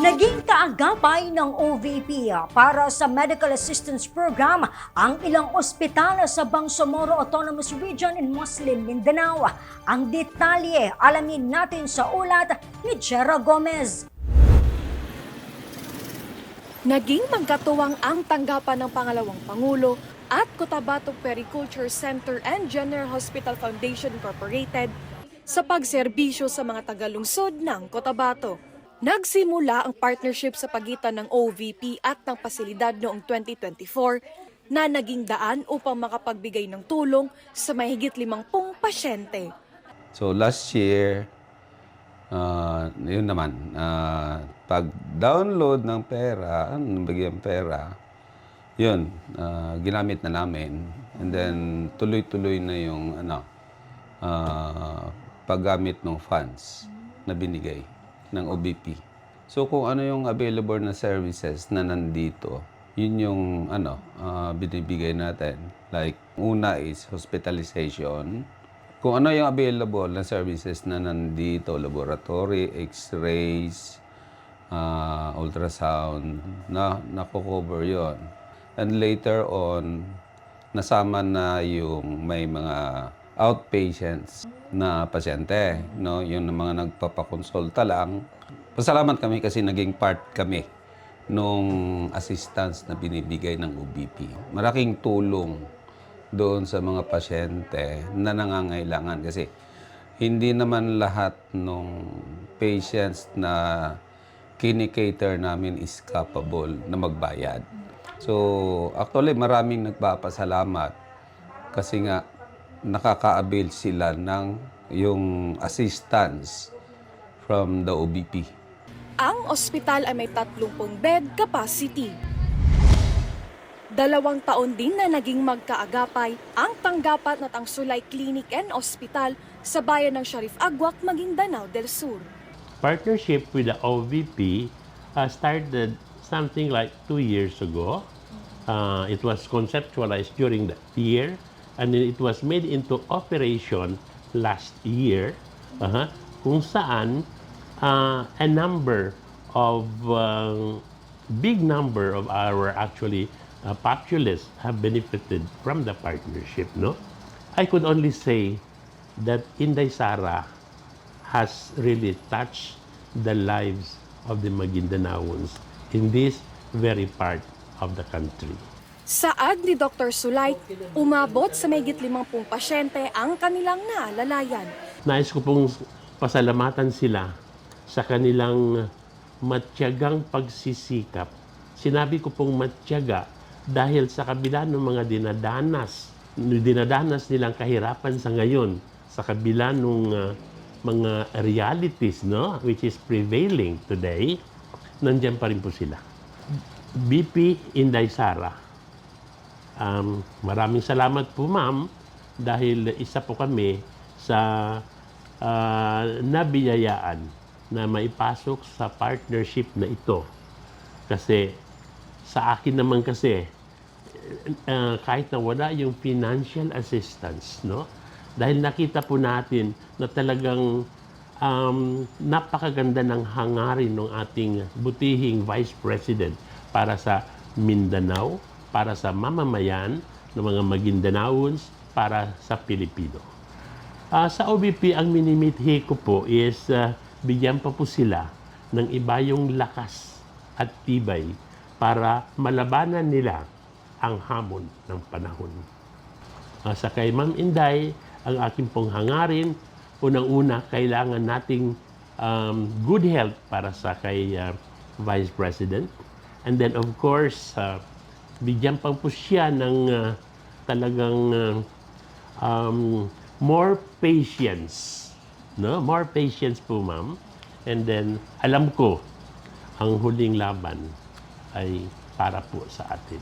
Naging kaagapay ng OVP para sa Medical Assistance Program ang ilang ospital sa Bangsamoro Autonomous Region in Muslim Mindanao. Ang detalye alamin natin sa ulat ni Jera Gomez. Naging magkatuwang ang tanggapan ng pangalawang Pangulo at Cotabato Periculture Center and General Hospital Foundation Incorporated sa pagserbisyo sa mga tagalungsod ng Cotabato. Nagsimula ang partnership sa pagitan ng OVP at ng pasilidad noong 2024 na naging daan upang makapagbigay ng tulong sa mahigit limampung pasyente. So last year, uh, yun naman, uh, pag-download ng pera, ano bigyan pera, yun, uh, ginamit na namin. And then tuloy-tuloy na yung ano, uh, paggamit ng funds na binigay ng OBP. So kung ano yung available na services na nandito, yun yung ano, uh, binibigay natin. Like, una is hospitalization, kung ano yung available na services na nandito, laboratory, x-rays, ah, ultrasound, na nako-cover yon. And later on, nasama na yung may mga outpatients na pasyente, no? Yung mga nagpapakonsulta lang. Pasalamat kami kasi naging part kami nung assistance na binibigay ng OBP. Malaking tulong doon sa mga pasyente na nangangailangan kasi hindi naman lahat ng patients na kinikater namin is capable na magbayad. So, actually maraming nagpapasalamat kasi nga nakaka-avail sila ng yung assistance from the OBP. Ang ospital ay may 30 bed capacity. Dalawang taon din na naging magkaagapay ang tanggapan at ang Sulay Clinic and Hospital sa bayan ng Sharif Agwak, Maguindanao del Sur. partnership with the OVP uh, started something like two years ago. Uh, it was conceptualized during that year, and it was made into operation last year, uh-huh, kung saan uh, a number of uh, big number of our actually uh, populace have benefited from the partnership. No, I could only say that Inday Sara has really touched the lives of the Maguindanaoans in this very part of the country. Saad ni Dr. Sulay, umabot sa mahigit 50 pasyente ang kanilang naalalayan. Nais ko pong pasalamatan sila sa kanilang matyagang pagsisikap. Sinabi ko pong matyaga dahil sa kabila ng mga dinadanas, dinadanas nilang kahirapan sa ngayon, sa kabila ng mga realities no, which is prevailing today, nandiyan pa rin po sila. BP Inday Sara, Um, maraming salamat po ma'am dahil isa po kami sa ah, nabiyayaan na maipasok sa partnership na ito. Kasi sa akin naman kasi uh, kahit na wala yung financial assistance, no? Dahil nakita po natin na talagang um, napakaganda ng hangarin ng ating butihing Vice President para sa Mindanao, para sa mamamayan ng mga Magindanaons, para sa Pilipino. Ah, sa OBP, ang minimithi ko po is ah, bigyan pa po sila ng iba yung lakas at tibay para malabanan nila ang hamon ng panahon. Ah, sa kay Ma'am Inday, ang aking pong hangarin, unang-una, kailangan nating um, good health para sa kay ah, Vice President. And then of course, ah, bigyan pa po siya ng ah, talagang ah, um, more patience. No? More patience po, ma'am. And then, alam ko, ang huling laban ay para po sa atin.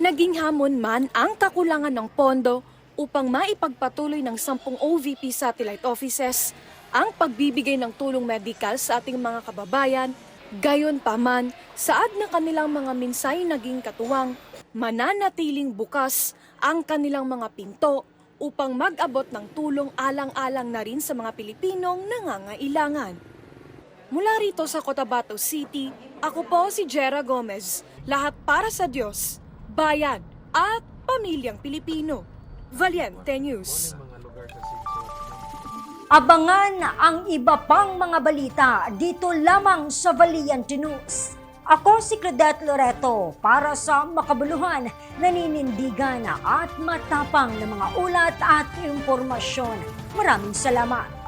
Naging hamon man ang kakulangan ng pondo upang maipagpatuloy ng 10 OVP satellite offices ang pagbibigay ng tulong medikal sa ating mga kababayan, gayon pa man, saad na kanilang mga minsay naging katuwang, mananatiling bukas ang kanilang mga pinto upang mag-abot ng tulong alang-alang na rin sa mga Pilipinong nangangailangan. Mula rito sa Cotabato City, ako po si Jera Gomez. Lahat para sa Diyos, bayan at pamilyang Pilipino. Valiente News. Abangan ang iba pang mga balita dito lamang sa Valiente News. Ako si Claudette Loreto para sa makabuluhan, naninindigan at matapang na mga ulat at impormasyon. Maraming salamat.